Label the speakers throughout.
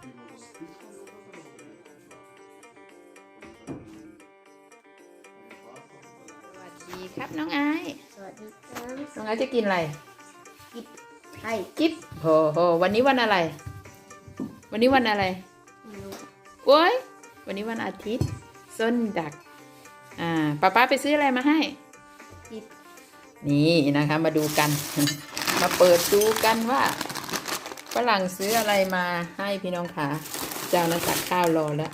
Speaker 1: สวัสดีครับน้องไอซ์
Speaker 2: สวัสดีครับ
Speaker 1: น้องไอซ์จะกินอะไร
Speaker 2: ไข่
Speaker 1: กิ๊บโหโหวันนี้วันอะไร วันนี้วันอะไร
Speaker 2: ไม่รู้
Speaker 1: โอ้ยวันนี้วันอาทิตย์ ส้นดัก อ่าป้าป้าไปซื้ออะไรมาให้
Speaker 2: กิ๊บ
Speaker 1: นี่นะคะมาดูกัน มาเปิดดูกันว่าฝ รั่งซื้ออะไรมาให้พี่น้องคะเจ้านะตักข้าวรอแล้ว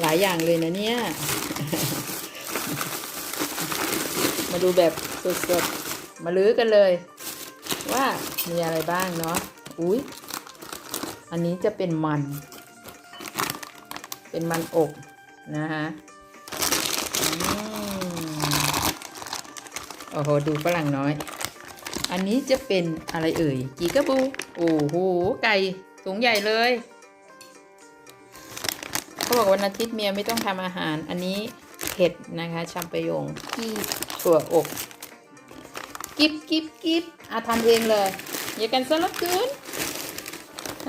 Speaker 1: หลายอย่างเลยนะเนี่ย มาดูแบบสดๆ มาลื้อกันเลย ว่ามีอะไรบ้างเนาะ อุ้ยอันนี้จะเป็นมัน เป็นมันอกนะคะอืมโอ้โห ดูฝรั่งน้อย อันนี้จะเป็นอะไรเอ่ยกีกะบู โอ้โห ไก่ถุงใหญ่เลยเขาบอกวันอาทิตย์เมียไม่ต้องทำอาหาร อันนี้เห็ดนะคะชัมเปญง
Speaker 2: กิ๊บ
Speaker 1: ถั่วอกกิบกิบกิบอาทำเองเลยอย่ากันซะเหละเกิน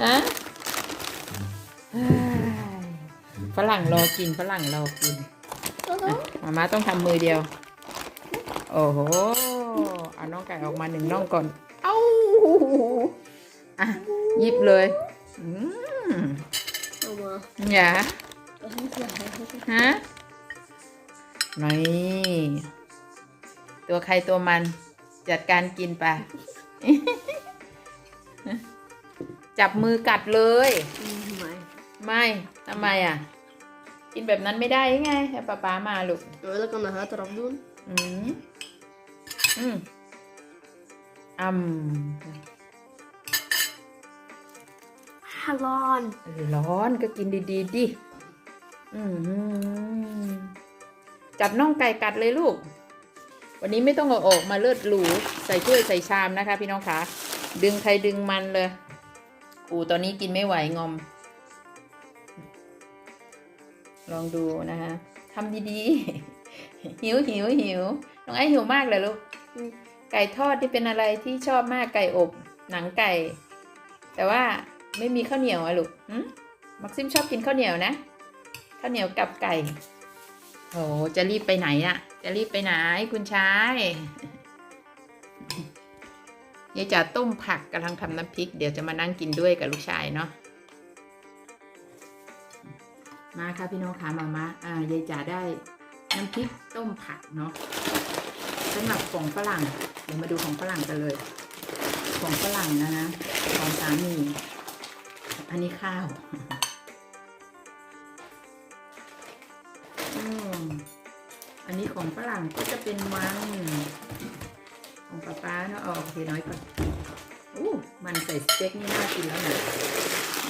Speaker 1: ฮะเฮ้ยฝรั่งรอกินฝรั่งรอกิน
Speaker 2: โอ้โห
Speaker 1: มาม่าต้องทำมือเดียว โอ้โห เอาน้องไก่ออกมาหนึ่งน่องก่อน เอ้าอะหยิบเลยอืม
Speaker 2: เอามา
Speaker 1: อย่า
Speaker 2: เอาให้ใส่
Speaker 1: ฮะนี่ตัวใครตัวมันจัดการกินไป จับมือกัดเลย
Speaker 2: อืมทำไม
Speaker 1: ไม่ทำไมอะ กินแบบนั้นไม่ได้ไงให้ป๊าป๊ามาลูก
Speaker 2: Wil ik aan de huid eraf doen?
Speaker 1: อืมอืม อืม
Speaker 2: Halon.
Speaker 1: ร้อนก็กินดีๆดิอืมจับน่องไก่กัดเลยลูก วันนี้ไม่ต้องเอาออกมาเลือดหรูใส่ถ้วยใส่ชามนะคะ พี่น้องคะดึงใครดึงมันเลยอูตอนนี้กินไม่ไหวงอม ลองดูนะคะทำดีๆ หิวหิวหิวน้องไอ้หิวมากเลยลูก
Speaker 2: อืม
Speaker 1: ไก่ทอดที่เป็นอะไรที่ชอบมากไก่อบ หนังไก่ แต่ว่าไม่มีข้าวเหนียวอะลูกมักซิมชอบกินข้าวเหนียวนะ ข้าวเหนียวกับไก่โหจะรีบไปไหนอะจะรีบไปไหนคุณชายยายจ๋าต้มผักกำลังทำน้ำพริก เดี๋ยวจะมานั่งกินด้วยกับลูกชายเนาะมาค่ะพี่น้องค่ะมามาอ่ายายจ๋าได้น้ำพริกต้มผักเนาะสำหรับของฝรั่ง เดี๋ยวมาดูของฝรั่งกันเลย ของฝรั่งนะนะของสามีอันนี้ข้าวอืมอันนี้ของฝรั่งก็จะเป็นมันของป้าป้าเนาะเอาโอเคน้อยก่อนอู้มันใส่สเต็กนี่น่ากินแล้วนะ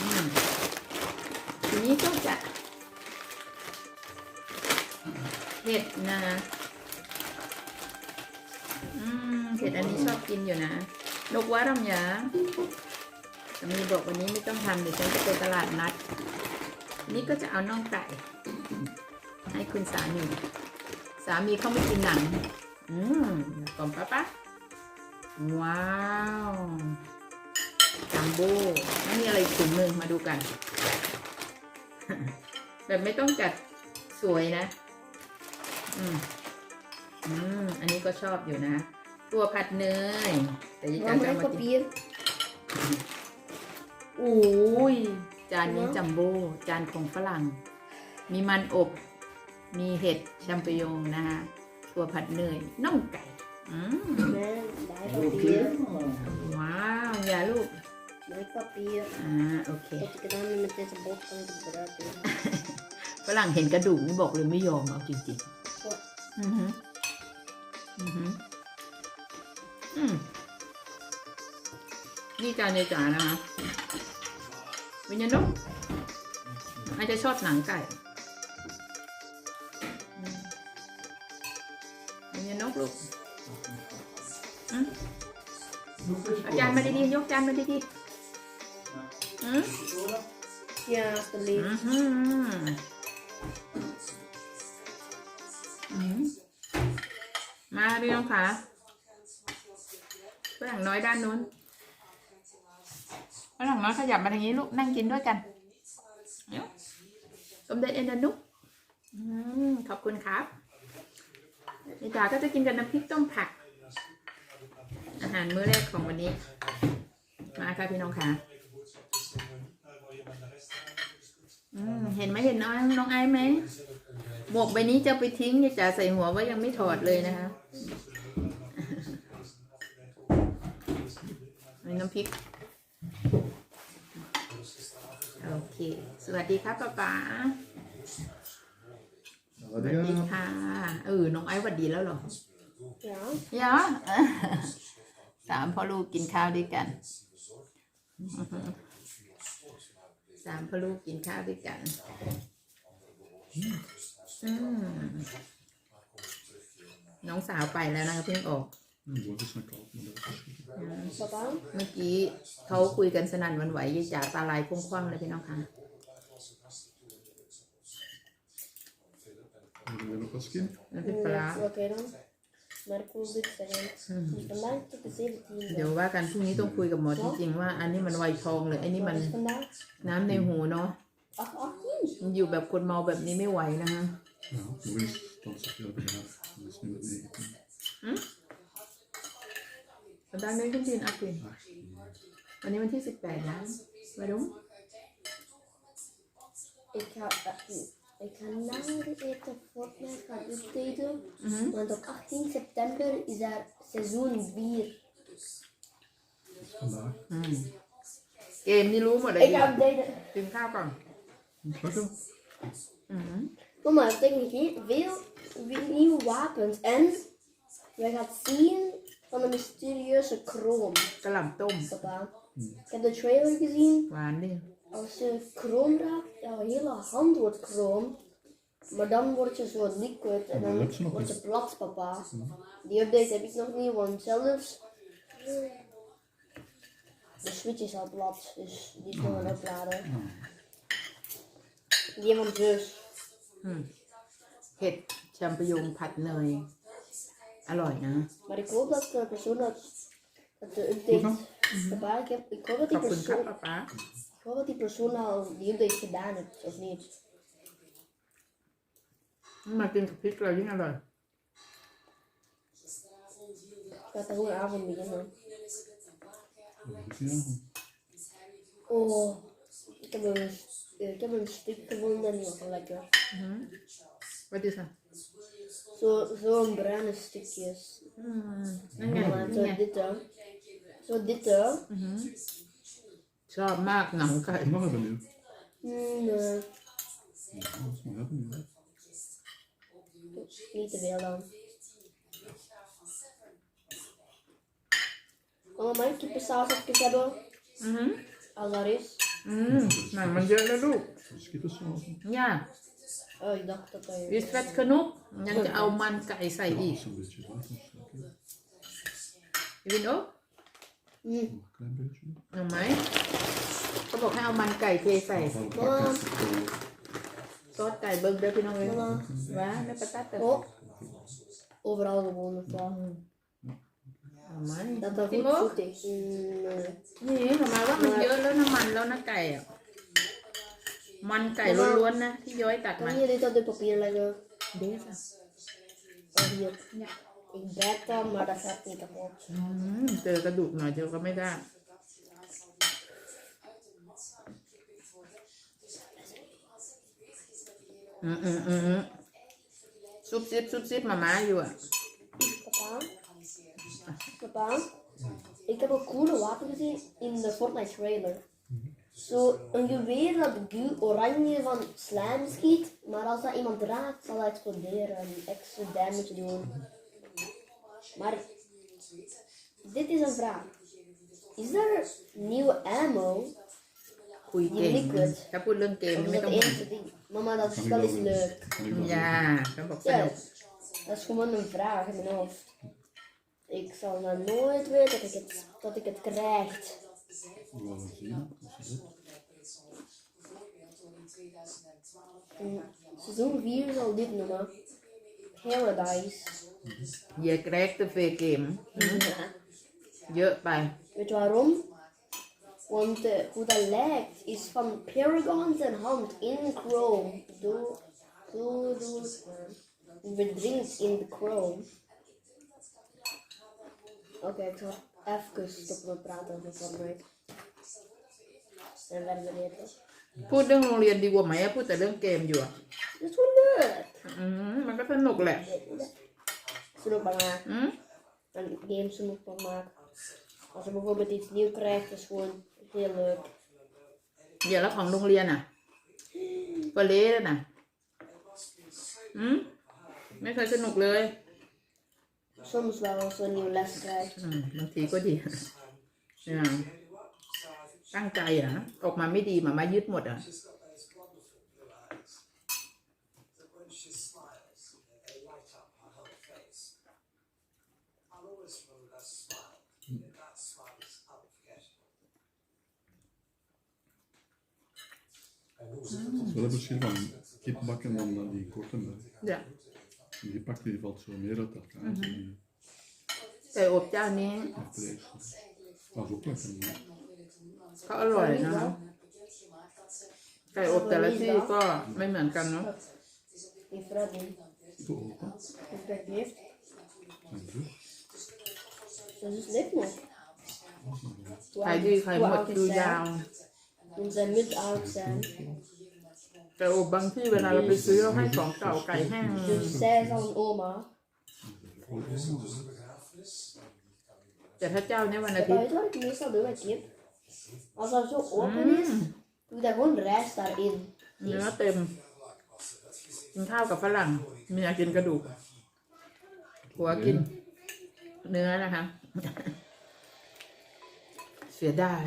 Speaker 1: อืมทีนี้ก็จะเห็ดนะ มเห็ดอันนี้ชอบกินอยู่นะ นกว่ารำยาสามีบอกวันนี้ไม่ต้องทำเดี๋ยวฉันจะไปตลาดนัด นี่ก็จะเอาน่องไก่ ให้คุณสามี สามีเขาไม่กินหนัง อืมกล่อมปะปะว้าวจัมโบ้แล้วมีอะไรอีกถุงหนึ่งมาดูกัน แบบไม่ต้องจัดสวยนะ อืม อืม อันนี้ก็ชอบอยู่นะ ตัวผัดเนยแต่ยังจะ
Speaker 2: Waarom
Speaker 1: เอา
Speaker 2: heb
Speaker 1: มา
Speaker 2: ik
Speaker 1: กิน
Speaker 2: papier?
Speaker 1: อุ้ยจานนี้
Speaker 2: ว้าว
Speaker 1: จัมโบ้จานของฝรั่ง มีมันอบ มีเห็ดแชมเปญงนะคะตัวผัดเนยน่องไก่อืม
Speaker 2: Nee, bij
Speaker 3: Oké.
Speaker 2: papier.
Speaker 1: ว้าวอย่าลูก
Speaker 2: Bij papier.
Speaker 1: อ่าโอเค
Speaker 2: Wat ik gedaan heb met deze bot kan ik het eruit doen.
Speaker 1: ฝรั่งเห็นกระดูกนี่บอกเลยไม่ยอมเอาจริง
Speaker 2: โอ้ย
Speaker 1: ๆอือฮึอือฮึ นี่จานในจานนะคะวิญญาณนกอาจจะชอบหนังไก่อืมวิญญาณนกลูกอืมเอาจานมาดีๆยกจานมาดีๆอืม
Speaker 2: Ja, alsjeblieft.
Speaker 1: อื้อหืออืมมาพี่น้องคะฝรั่งน้อยด้านนู้น ฝรั่งน้อยขยับมาทางนี้ลูกนั่งกินด้วยกันเดี๋ยวสมเด็จเอ็นดานุกอืมขอบคุณครับนิดาก็จะกินกับน้ำพริกต้มผัก อาหารมื้อแรกของวันนี้ มาค่ะพี่น้องค่ะอืมเห็นไหมเห็นน้องน้องไอซ์ไหมหมวกใบนี้จะเอาไปทิ้งยายจ๋าใส่หัวว่ายังไม่ถอดเลยนะคะมีน้ำพริก โอเค ส วัสดีครับป๊าป๋า
Speaker 3: Ja,
Speaker 1: สวัสดีค่ะ เออ น้องไอซ์สวัสดีแล้วเหรอ
Speaker 2: Ja.
Speaker 1: ยะสามพ่อลูกกินข้าวด้วยกัน สามพ่อลูกกินข้าวด้วยกันอืมน้องสาวไปแล้วนะคะเพิ่งออก
Speaker 3: Mm, wordt het snel koud, maar dat is goed.
Speaker 2: Papa?
Speaker 1: เมื่อกี้เขาคุยกันสนั่นหวันไหวยายจ๋าตาลายพุ่งคว่ำเลยพี่น้องค่ะ
Speaker 3: Wil je nog wat skin?
Speaker 1: น้ำพริกปลาร้า
Speaker 2: Mm, Oké dan. Maar ik wil dit zeggen. Dus vandaag tot de 17e.
Speaker 1: เดี๋ยวว่ากันพรุ่งนี้ต้องคุยกับหมอที่จริงว่า อันนี้มันไวทองหรืออันนี้มัน
Speaker 2: Wat is vandaag?
Speaker 1: น้ำในหูเนาะ
Speaker 2: 8, 18?
Speaker 1: มันอยู่แบบคนเมาแบบนี้ไม่ไหวนะคะ
Speaker 3: Ja, nog eens. Dan zit je op de helft. Dat is nu het 19.
Speaker 1: วันนี้ขึ้นจีนอัพเดน
Speaker 3: 18.
Speaker 1: วันนี้วันที่สิบแปดนะมาดู
Speaker 2: Ik ga, eh, ik ga na de eten Fortnite gaan updaten.
Speaker 1: อือหือ
Speaker 2: Want op 18 september is daar seizoen 4.
Speaker 3: Vandaag.
Speaker 1: อืมเกมนี่รู้หมดเลย
Speaker 2: Ik ga updaten.
Speaker 1: กินข้าวก่อน
Speaker 3: Lekker.
Speaker 1: อือหือ
Speaker 2: Mama, het heeft geen- veel wie- nieuwe wapens. En je gaat zien van de mysterieuze kroon,
Speaker 1: กระหล่ำต้ม
Speaker 2: papa. Ik heb de trailer gezien.
Speaker 1: หวานดิ
Speaker 2: Als je kroon raakt, jouw hele hand wordt kroon. Maar dan word je zo liquid en
Speaker 3: Maar
Speaker 2: dan
Speaker 3: lukt ze nog
Speaker 2: word je
Speaker 3: niet?
Speaker 2: plat, papa. Die update heb ik nog niet, want zelfs de switch is al plat, dus die is nog aan het opladen. Die van zus.
Speaker 1: เห็ดแชมปิญองผัดเนย อร่อยนะ
Speaker 2: Maar ik hoop dat de persoon dat, dat de update. Papa, ik, heb, ik hoop dat
Speaker 1: ขอ
Speaker 2: die
Speaker 1: บคุณครับ
Speaker 2: persoon.
Speaker 1: ป๊าป๊า
Speaker 2: Ik hoop dat die persoon al die update gedaan heeft, of niet.
Speaker 1: มากินกับพริกเรายิ่งอร่อย
Speaker 2: Ik ga de hele avond beginnen.
Speaker 3: Ja.
Speaker 2: Oh, ik heb een, ik heb een stuk gevonden en die was lekker.
Speaker 1: ว่าดีค่ะ
Speaker 2: Zo, zo'n bruine stukjes.
Speaker 1: อืมนั่นไง
Speaker 2: Maar
Speaker 1: นี่
Speaker 2: zo
Speaker 1: ไง
Speaker 2: dit hè. Zo dit hè.
Speaker 1: ชอบมากหนังไก่
Speaker 3: Ik mag hebben nu.
Speaker 2: Mm, nee,
Speaker 3: Ja, dat mag hebben nu. hè.
Speaker 2: niet te veel dan. Mama, mag ik kippensaus even hebben?
Speaker 1: อือหือ
Speaker 2: Als dat is.
Speaker 1: อืมหนังมันเยอะแล้วลูก
Speaker 3: Dat is kippensaus. hè.
Speaker 1: ย่า
Speaker 2: Oh, ik dacht dat dat...
Speaker 1: วิสเวตขนุกยังจะเอามันไก่ใส่อีก
Speaker 3: Dat is een beetje zo. Dat is lekker.
Speaker 1: วินโอ
Speaker 2: Mm.
Speaker 3: Nog een klein beetje.
Speaker 1: เอาไหมเขาบอกให้เอามันไก่เทใส่
Speaker 3: Van pakken. Zo.
Speaker 1: ซอสไก่เบิ้งเด้อพี่น้องเลย
Speaker 2: Mama.
Speaker 1: ว้าไม่ประตัดแต่
Speaker 2: Oh. Overal gewoon of wat.
Speaker 1: เอาไหม
Speaker 2: Dat dat
Speaker 1: พี่
Speaker 2: goed
Speaker 1: โม
Speaker 2: goed is. Mm, nee.
Speaker 1: นี่หมายว่ามันเยอะแล้วน้ำมันแล้วนะไก่อะมันไก่ล้วนๆนะที่ย้อยตัดมา
Speaker 2: Kan je dit op de papier leggen?
Speaker 1: เดซ่ะ
Speaker 2: Oh, hier.
Speaker 1: เนี่ย
Speaker 2: Ik bijt dat, maar dat gaat niet kapot.
Speaker 1: อืมเจอกระดูกหน่อยเดียวก็ไม่ได้ อืมอืมอืมอืมซุบซิบซุบซิบมาม่าอยู่อ่ะ
Speaker 2: Papa? Papa? Ik heb een coole wapen gezien in de Fortnite trailer. Zo een geweer dat gu- oranje van slime schiet, maar als dat iemand raakt, zal dat exploderen en extra damage doen. Maar dit is een vraag. Is er nieuwe ammo?
Speaker 1: คุยเก่ง
Speaker 2: Liquid
Speaker 1: ถ้าพูดเรื่องเกม
Speaker 2: Of
Speaker 1: ไม่
Speaker 2: is
Speaker 1: ต้อ
Speaker 2: dat
Speaker 1: ง
Speaker 2: het
Speaker 1: ห่วง
Speaker 2: enige ding? Mama, dat is
Speaker 3: Kan ik
Speaker 2: wel
Speaker 3: wel
Speaker 2: eens
Speaker 3: doen.
Speaker 2: leuk.
Speaker 3: Kan ik wel
Speaker 1: อย่า
Speaker 3: doen.
Speaker 1: เขาบอกส
Speaker 2: Ja,
Speaker 1: นุก
Speaker 2: dat is gewoon een vraag in mijn hoofd. Ik zal dan nooit weten dat ik het, dat ik het krijg.
Speaker 3: We gaan het zien. Als je wilt.
Speaker 2: Mm, Seizoen 4 zal dit noemen. Paradise.
Speaker 1: เยกแรกตัวเฟเกมเยอะไป
Speaker 2: Weet je waarom? Want eh, hoe dat lijkt is van Paragon zijn hand in Chrome. Doe, doe, doe. eh, Verdrinkt in de Chrome. Oké, ik zal even stoppen met praten over Fortnite. En verder eten.
Speaker 1: พูดเรื่องโรงเรียนดีกว่าไหมอะพูดแต่เรื่องเกมอยู่อะ
Speaker 2: Dat is wel leuk.
Speaker 1: อืมมันก็สนุกแหละ
Speaker 2: Snoepbaar maken.
Speaker 1: อืม
Speaker 2: En games snoepbaar maken. Als je bijvoorbeeld iets nieuw krijgt, is gewoon heel leuk.
Speaker 1: เดี๋ยวแล้วของโรงเรียนอะปาเล่น่ะอืมไม่เคยสนุกเลย
Speaker 2: Soms wel als je een nieuwe les krijgt.
Speaker 1: อืมบางทีก็ดีเนี่ย ตั้งใจอ่ะ ออกมาไม่ดีหมามายึดหมดอ่ะ
Speaker 3: Het is wel een verschil van kipbakken dan dan die korte melk.
Speaker 1: เดี๋ยว
Speaker 3: Die gebakken die valt zo meer uit elkaar. zo die
Speaker 1: ไก่อบเจ้านี้
Speaker 3: vlees. Dat is ook lekker. Maar
Speaker 1: ก็อร่อยนะคะไก่อบแต่ละที่ก็ไม่เหมือนกันเนาะ
Speaker 2: Die Freddy.
Speaker 3: Doe open.
Speaker 2: Hoe dat heeft.
Speaker 3: En zo.
Speaker 2: Dat is leuk nog.
Speaker 1: ขายดีขายหมดดูยาว
Speaker 2: Toen zij mid oud zijn.
Speaker 1: ไก่อบบางที่เวลาเราไปซื้อเราให้ของเก่าไก่แห้ง
Speaker 2: Dus zij is al een oma.
Speaker 1: แต่ถ้าเจ้าเนี่ยวันอา
Speaker 2: Dat
Speaker 1: ทิตย์
Speaker 2: weet wat ik meestal doe met kip. Als dat zo open is, doe ik daar gewoon rijst daarin.
Speaker 1: เนื้อเต็ม กินข้าวกับฝรั่งเมียกินกระดูกหัวกิน เนื้อนะคะ เสียดาย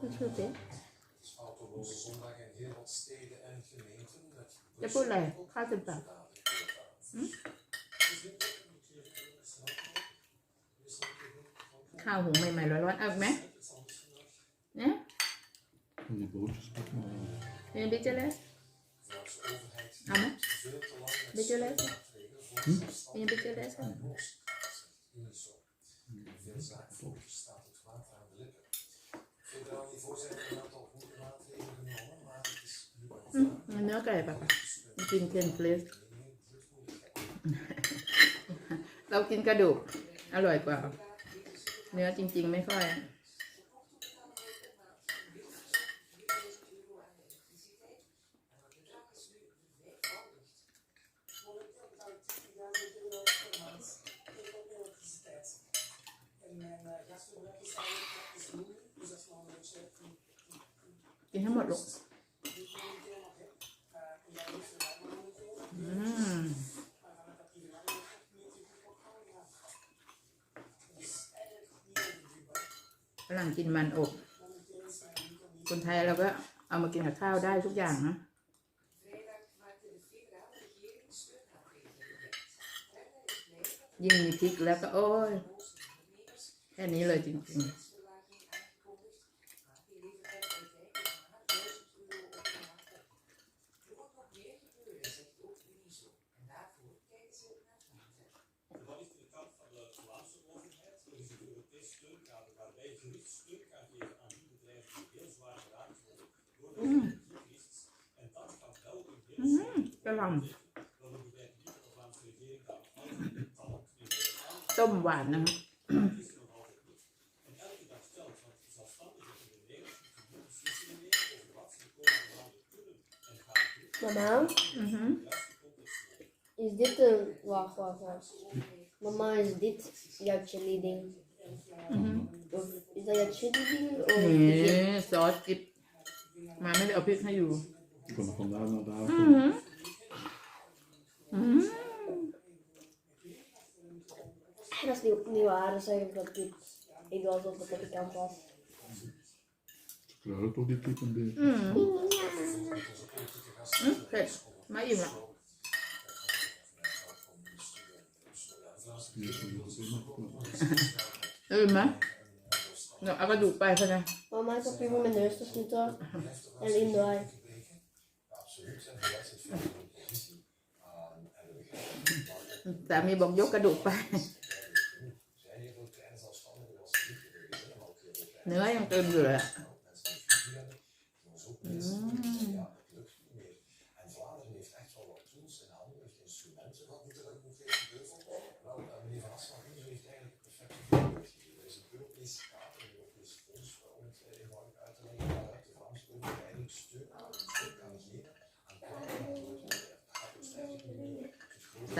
Speaker 1: ก็ชื่อเจ๊
Speaker 4: valt op onze zondag in heel wat steden en gemeenten. Met
Speaker 1: จะพูดอะไรข้าวเต็มปากหืมข้าวหุงใหม่ๆร้อนๆเอาอีกไหมเนี่ย
Speaker 3: Van die bootjes pakken. maar
Speaker 1: เป็นบิ๊กเจเลสเอาไหมบิ๊กเจเลสเป็นบิ๊กเจเลส
Speaker 4: niet zo. In veel zaken staat het water aan de lippen. Ik vind er al niet voor zijn een aantal goede maatregelen genomen, maar het is nu wel
Speaker 1: อืมเอาเนื้อไก่ปะปะกินเทนเพลสเรากินกระดูก อร่อยกว่า เนื้อจริง ๆ ไม่ค่อย กินทั้งหมดลูกฝรั่งกินมันอบ คนไทยเราก็เอามากินกับข้าวได้ทุกอย่างนะยิ่งมีพริกแล้วก็โอ้ย แค่นี้เลยจริงๆ กระหลำต้มหวานนะครับ
Speaker 2: Mama,
Speaker 1: อือฮึ
Speaker 2: is dit een... Wacht, wacht, wacht. Mama, is dit jouw chili ding?
Speaker 1: อือฮึ
Speaker 2: Of is dat jouw chili ding? Of
Speaker 1: นี่
Speaker 2: is dit-
Speaker 1: ซอสจิ๊บมาไม่ได้เอาพริกให้อยู่
Speaker 3: Ik kon van daar naar daar.
Speaker 1: อือฮึอืม
Speaker 2: Dat is niet, niet waar, dat zeg ik dat dit. Ik doe alsof het op de kant was.
Speaker 3: kruiden toch die type een beetje.
Speaker 1: อืมอืมเ ผ็ดไม่อิ่มละ
Speaker 3: Die is nog niet binnen.
Speaker 1: อิ่มไหมเดี๋ยวเอากระดูกไปใช่ไหม
Speaker 2: Mama, ik heb even mijn neus te snoeten. En in de eye.
Speaker 4: Absoluut. En de rest is veel visie. En we begrijpen
Speaker 1: สามีบอกยกกระดูกไป
Speaker 4: zijn heel veel kleine zelfstandigen als niet geweest. En ook heel veel kleine
Speaker 1: เนื้อยังเต็มอยู่เลยอะ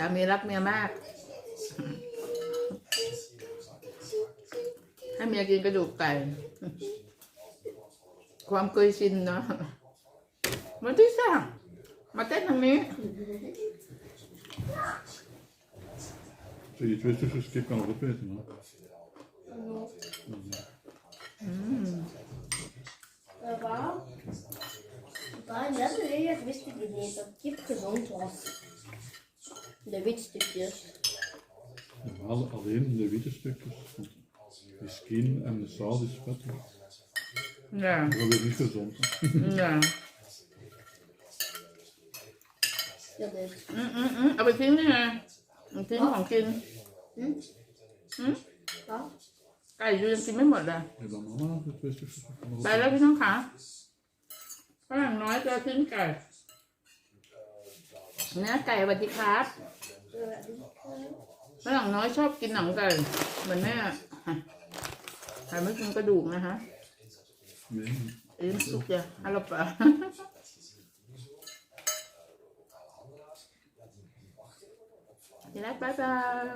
Speaker 1: ามีรักเมียมาก ให้เมียกินกระดูกไก่ ความเคยชินเนาะมาที่ซ่ามาเต้นทางนี้
Speaker 3: Zeg, je twee stukjes kip kan nog opeten. Hè?
Speaker 2: Uh, waar? Daar net geleden wist ik niet dat kip gezond was. De witstukjes.
Speaker 3: Ja, al- alleen de witte stukjes. want De skin en de saus is vettig.
Speaker 1: อย่า
Speaker 3: Dat is weer niet gezond. Hè?
Speaker 1: อย่า
Speaker 2: Ja, dit.
Speaker 1: อืมอืมอืมเอาไปทิ้งนี่ไงเอาทิ้งของกิน
Speaker 2: Wat?
Speaker 1: ไก่ยูยังกินไม่หมดเลย
Speaker 3: Ja, dan mama de twee stukjes kan nog
Speaker 1: ไปแล้วพี่น้องขาฝรั่งน้อยจะทิ้งไก่ เนื้อไก่สวัสดีครับ ฝรั่งน้อยชอบกินหนังไก่เหมือนแม่แต่ไม่กินกระดูกนะคะ
Speaker 3: Nee,
Speaker 1: อินสุกจะฮัลโหลปะทีแรกบายบาย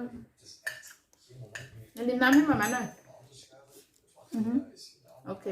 Speaker 1: งั้นดินน้ำให้มามาหน่อยอือโอเค